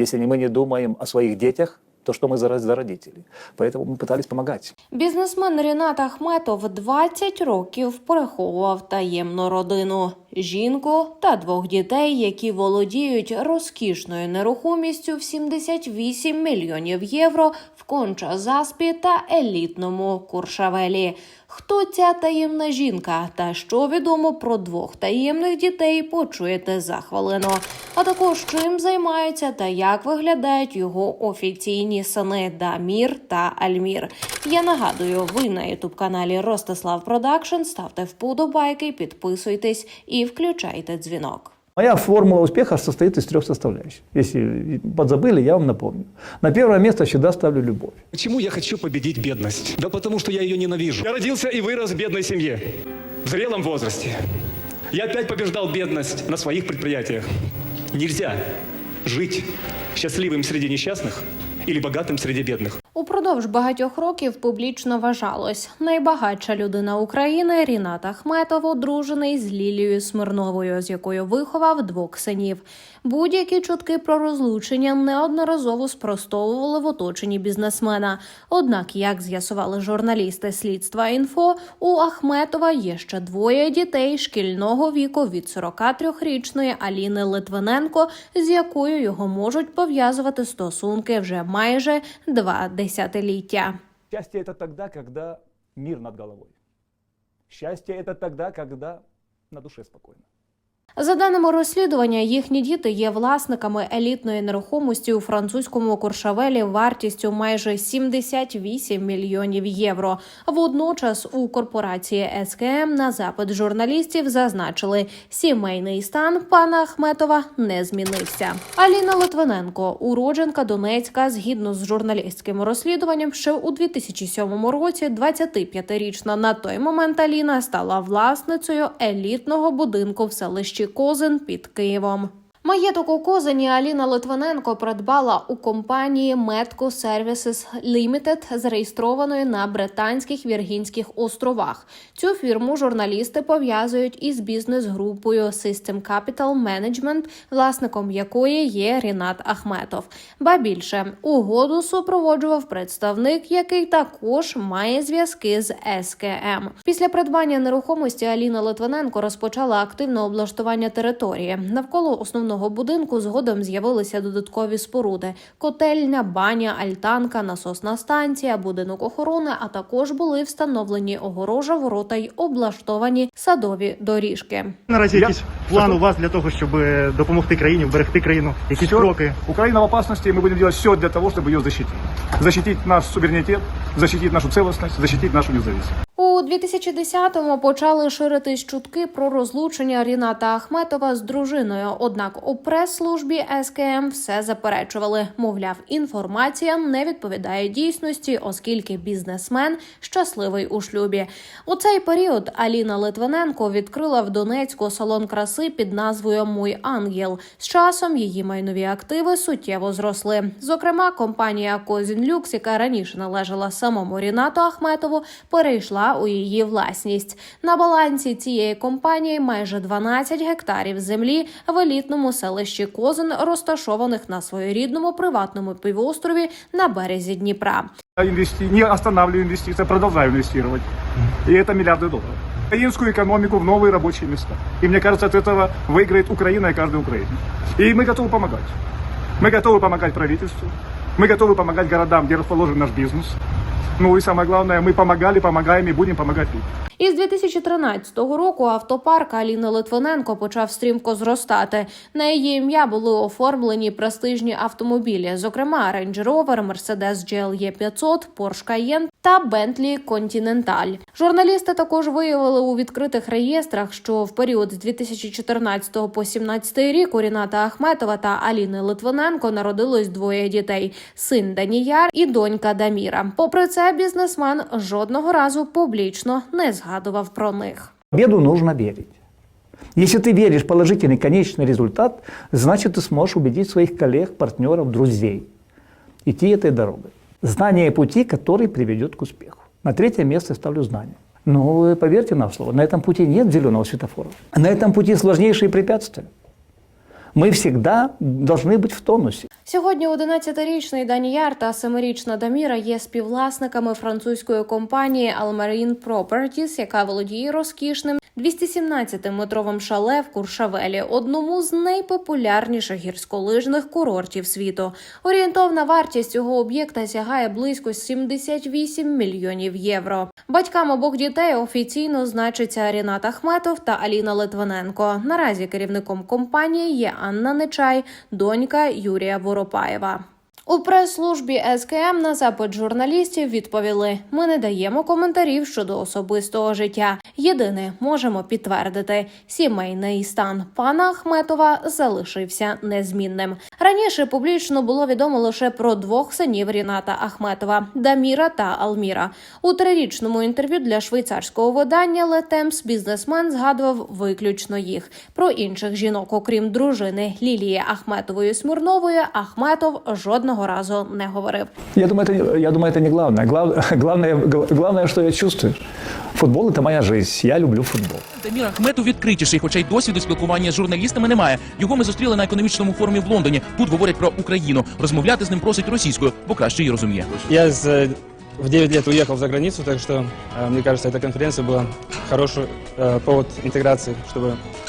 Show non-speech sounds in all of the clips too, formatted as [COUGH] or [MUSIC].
Если мы не думаем о своих детях, то что мы за, за родители? Поэтому мы пытались помогать. Бізнесмен Рінат Ахметов 20 років переховував таємну родину, жінку та двох дітей, які володіють розкішною нерухомістю в 78 мільйонів євро в Конча-Заспі та елітному Куршавелі. Хто ця таємна жінка та що відомо про двох таємних дітей, почуєте за хвилину. А також чим займаються та як виглядають його офіційні сини Дамір та Альмір. Я нагадую, ви на ютуб каналі Ростислав Продакшн ставте вподобайки, підписуйтесь і включайте дзвінок. Моя формула успеха состоит из трех составляющих. Если подзабыли, я вам напомню. На первое место всегда ставлю любовь. Почему я хочу победить бедность? Да потому что я ее ненавижу. Я родился и вырос в бедной семье. В зрелом возрасте. Я опять побеждал бедность на своих предприятиях. Нельзя жить счастливым среди несчастных или богатым среди бедных. Упродовж багатьох років публічно вважалось, найбагатша людина України Рінат Ахметов одружений з Лілією Смирновою, з якою виховав двох синів. Будь-які чутки про розлучення неодноразово спростовували в оточенні бізнесмена. Однак, як з'ясували журналісти слідства інфо, у Ахметова є ще двоє дітей шкільного віку від 43-річної Аліни Литвиненко, з якою його можуть пов'язувати стосунки вже майже два десятиліття. Счастье – это тогда, когда мир над головой. Счастье – это тогда, когда на душе спокойно. За даними розслідування, їхні діти є власниками елітної нерухомості у французькому Куршавелі вартістю майже 78 мільйонів євро. Водночас у корпорації СКМ на запит журналістів зазначили, сімейний стан пана Ахметова не змінився. Аліна Литвиненко, уродженка Донецька, згідно з журналістським розслідуванням, ще у 2007 році 25-річна на той момент Аліна стала власницею елітного будинку в селищі Козин під Києвом. Маєток у Козині Аліна Литвиненко придбала у компанії Medco Services Limited, зареєстрованої на Британських Віргінських островах. Цю фірму журналісти пов'язують із бізнес-групою System Capital Management, власником якої є Рінат Ахметов. Ба більше угоду супроводжував представник, який також має зв'язки з СКМ. Після придбання нерухомості Аліна Литвиненко розпочала активне облаштування території. Навколо основного будинку згодом з'явилися додаткові споруди: котельня, баня, альтанка, насосна станція, будинок охорони. А також були встановлені огорожа, ворота й облаштовані садові доріжки. Наразі якийсь план у вас для того, щоб е, допомогти країні, вберегти країну, якісь Всё. кроки. Украина в опасности, и мы будем делать все для того, чтобы ее защитить. Защитить наш суверенитет, защитить нашу целостность, защитить нашу независимость. У 2010-му почали ширитись чутки про розлучення Ріната Ахметова з дружиною. Однак у прес-службі СКМ все заперечували. Мовляв, інформація не відповідає дійсності, оскільки бізнесмен щасливий у шлюбі. У цей період Аліна Литвиненко відкрила в Донецьку салон краси під назвою Мой ангел. З часом її майнові активи суттєво зросли. Зокрема, компанія Козін Люкс, яка раніше належала самому Рінату Ахметову, перейшла у її власність. На балансі цієї компанії майже 12 гектарів землі в елітному селищі Козин, розташованих на своєрідному приватному півострові на березі Дніпра. Я инвести... Не останавливаю инвестиции, а продолжаю инвестировать. И это миллиарды долларов. Украинскую экономику в новые рабочие места. И мне кажется, от этого выиграет Украина и каждый украинец. И мы готовы помогать. Мы готовы помогать правительству. Мы готовы помогать городам, где расположен наш бизнес. Ну и самое главное, мы помогали, помогаем и будем помогать людям. Із 2013 року автопарк Аліни Литвиненко почав стрімко зростати. На її ім'я були оформлені престижні автомобілі, зокрема Range Rover, Mercedes GLE 500, Porsche Cayenne та Bentley Continental. Журналісти також виявили у відкритих реєстрах, що в період з 2014 по 2017 рік у Ріната Ахметова та Аліни Литвиненко народилось двоє дітей: син Даніяр і донька Даміра. Попри це, бізнесмен жодного разу публічно не згадував про них. Победу нужно верить. Если ты веришь в положительный конечный результат, значит ты сможешь убедить своих коллег, партнеров, друзей идти этой дорогой. Знание пути, который приведет к успеху. На третье место я ставлю знание. Но вы поверьте на слово, на этом пути нет зеленого светофора. На этом пути сложнейшие препятствия. Мы всегда должны быть в тонусе. Сьогодні 11-річний Даніяр та 7-річна Даміра є співвласниками французької компанії Almarine Properties, яка володіє розкішним 217-метровим шале в Куршавелі, одному з найпопулярніших гірськолижних курортів світу. Орієнтовна вартість цього об'єкта сягає близько 78 мільйонів євро. Батькам обох дітей офіційно значиться Рінат Ахметов та Аліна Литвиненко. Наразі керівником компанії є Анна Нечай, донька Юрія Воропаєва. У прес-службі СКМ на запит журналістів відповіли: ми не даємо коментарів щодо особистого життя. Єдине, можемо підтвердити, сімейний стан пана Ахметова залишився незмінним. Раніше публічно було відомо лише про двох синів Ріната Ахметова Даміра та Алміра. У трирічному інтерв'ю для швейцарського видання Летемс бізнесмен згадував виключно їх. Про інших жінок, окрім дружини Лілії Ахметової Смурнової, Ахметов жодного разу не говорив. Я думаю, это, я думаю, это не главное. Глав- [LAUGHS] главное. гл- Главное, что я чувствую. Футбол – это моя жизнь. Я люблю футбол. Дамір Ахметов відкритіший, хоча й досвіду спілкування з журналістами немає. Його ми зустріли на економічному форумі в Лондоні. Тут говорять про Україну. Розмовляти з ним просить російською, бо краще її розуміє. Я с, э, в 9 лет уехал за границу, так что, э, мне кажется, эта конференция была хороший э, повод интеграции, чтобы э, инте-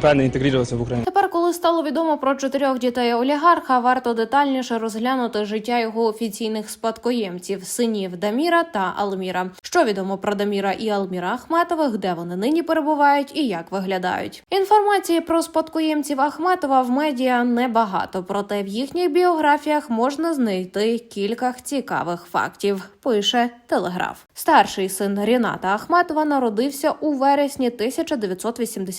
правильно интегрироваться в Украину. Тепер, коли стало відомо про чотирьох дітей олігарха, варто детальніше розглянути життя його офіційних спадкоємців синів Даміра та Алміра. Що відомо про Даміра і Алміра Ахметових, де вони нині перебувають і як виглядають. Інформації про спадкоємців Ахметова в медіа небагато, проте в їхніх біографіях можна знайти кілька цікавих фактів. Пише Телеграф. Старший син Ріната Ахметова народився у вересні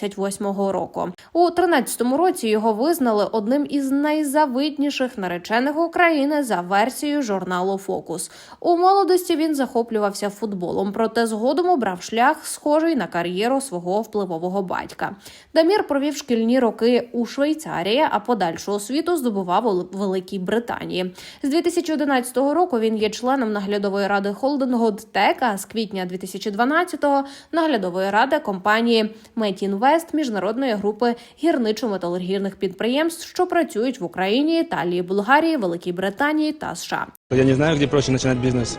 1988 року. У 13-му році його визнали одним із найзавидніших наречених України за версією журналу Фокус. У молодості він захоплювався футболом, проте згодом обрав шлях, схожий на кар'єру свого впливового батька. Дамір провів шкільні роки у Швейцарії, а подальшу освіту здобував у Великій Британії. З 2011 року він є членом наглядової ради холдингу ДТЕК, а з квітня 2012-го наглядової ради компанії Метінвест міжнародної групи гірничо-металургійних підприємств, що працюють в Україні, Італії, Болгарії, Великій Британії та США. Я не знаю, где проще начинать бизнес,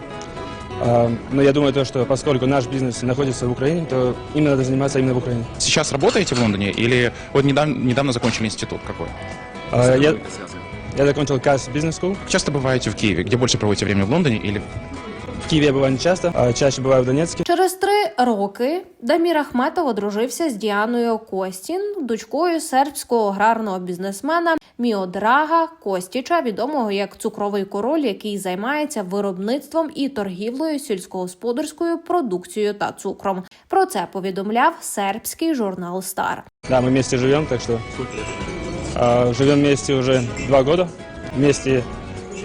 А, но я думаю, то, что поскольку наш бизнес находится в Украине, то именно надо заниматься именно в Украине. Сейчас работаете в Лондоне или вот недавно, недавно закончили институт какой? А, я, я закончил КАС School. Часто бываете в Киеве? Где больше проводите время в Лондоне или В Киеве я бываю не часто, а чаще бываю в Донецке. Через три роки Дамір Ахметов одружився з Діаною Костін, дочкою сербського аграрного бізнесмена Міодрага Костіча, відомого як цукровий король, який займається виробництвом і торгівлею сільськогосподарською продукцією та цукром. Про це повідомляв сербський журнал Стар. Да, мы вместе живем, так что а, живем вместе уже два года. Вместе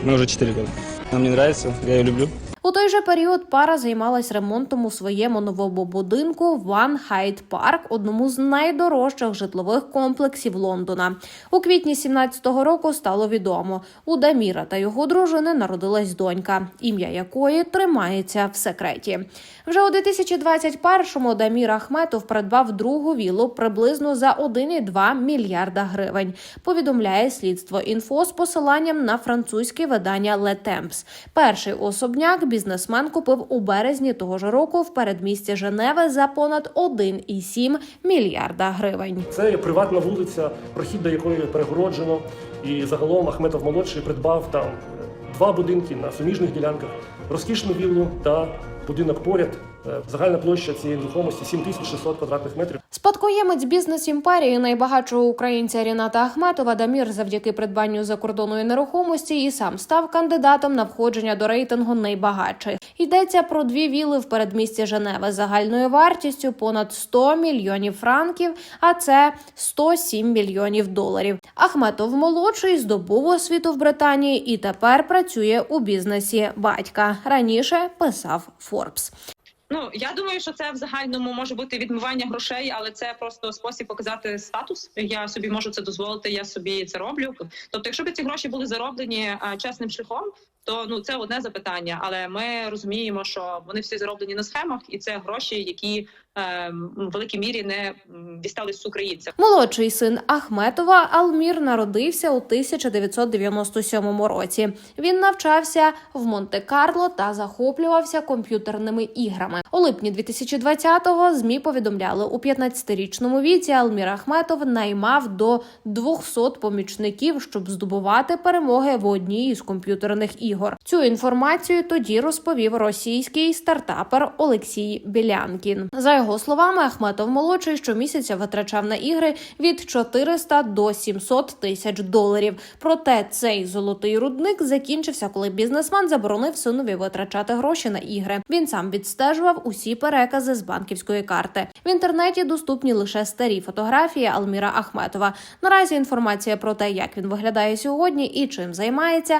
мы уже четыре года. Нам мне нравится, я ее люблю. У той же період пара займалась ремонтом у своєму новому будинку One Hyde Park, одному з найдорожчих житлових комплексів Лондона. У квітні 17-го року стало відомо, у Даміра та його дружини народилась донька, ім'я якої тримається в секреті. Вже у 2021-му Дамір Ахметов придбав другу віллу приблизно за 1,2 мільярда гривень. Повідомляє слідство інфо з посиланням на французьке видання Le Temps. Перший особняк бізнесмен купив у березні того ж року в передмісті Женеви за понад 1,7 мільярда гривень. Це є приватна вулиця, прохід до якої перегороджено. І загалом Ахметов молодший придбав там два будинки на суміжних ділянках, розкішну віллу та будинок поряд. Е, Загальна площа цієї нерухомості 7600 квадратних метрів. Спадкоємець бізнес імперії найбагатшого українця Ріната Ахметова Дамір завдяки придбанню закордонної нерухомості і сам став кандидатом на входження до рейтингу найбагатших. Йдеться про дві віли в передмісті Женеви загальною вартістю понад 100 мільйонів франків, а це 107 мільйонів доларів. Ахметов молодший здобув освіту в Британії і тепер працює у бізнесі батька. Раніше писав Форбс. Ну я думаю, що це в загальному може бути відмивання грошей, але це просто спосіб показати статус. Я собі можу це дозволити. Я собі це роблю. Тобто, якщо б ці гроші були зароблені а, чесним шляхом, то ну це одне запитання. Але ми розуміємо, що вони всі зароблені на схемах, і це гроші, які е, в великій мірі не дістались з українцям. Молодший син Ахметова Алмір народився у 1997 році. Він навчався в Монте-Карло та захоплювався комп'ютерними іграми. У липні 2020-го змі повідомляли у 15-річному віці. Алмір Ахметов наймав до 200 помічників, щоб здобувати перемоги в одній із комп'ютерних ігор. Цю інформацію тоді розповів російський стартапер Олексій Білянкін. За його словами, Ахметов молодший щомісяця витрачав на ігри від 400 до 700 тисяч доларів. Проте цей золотий рудник закінчився, коли бізнесмен заборонив синові витрачати гроші на ігри. Він сам відстежував усі перекази з банківської карти. В інтернеті доступні лише старі фотографії Алміра Ахметова. Наразі інформація про те, як він виглядає сьогодні і чим займається,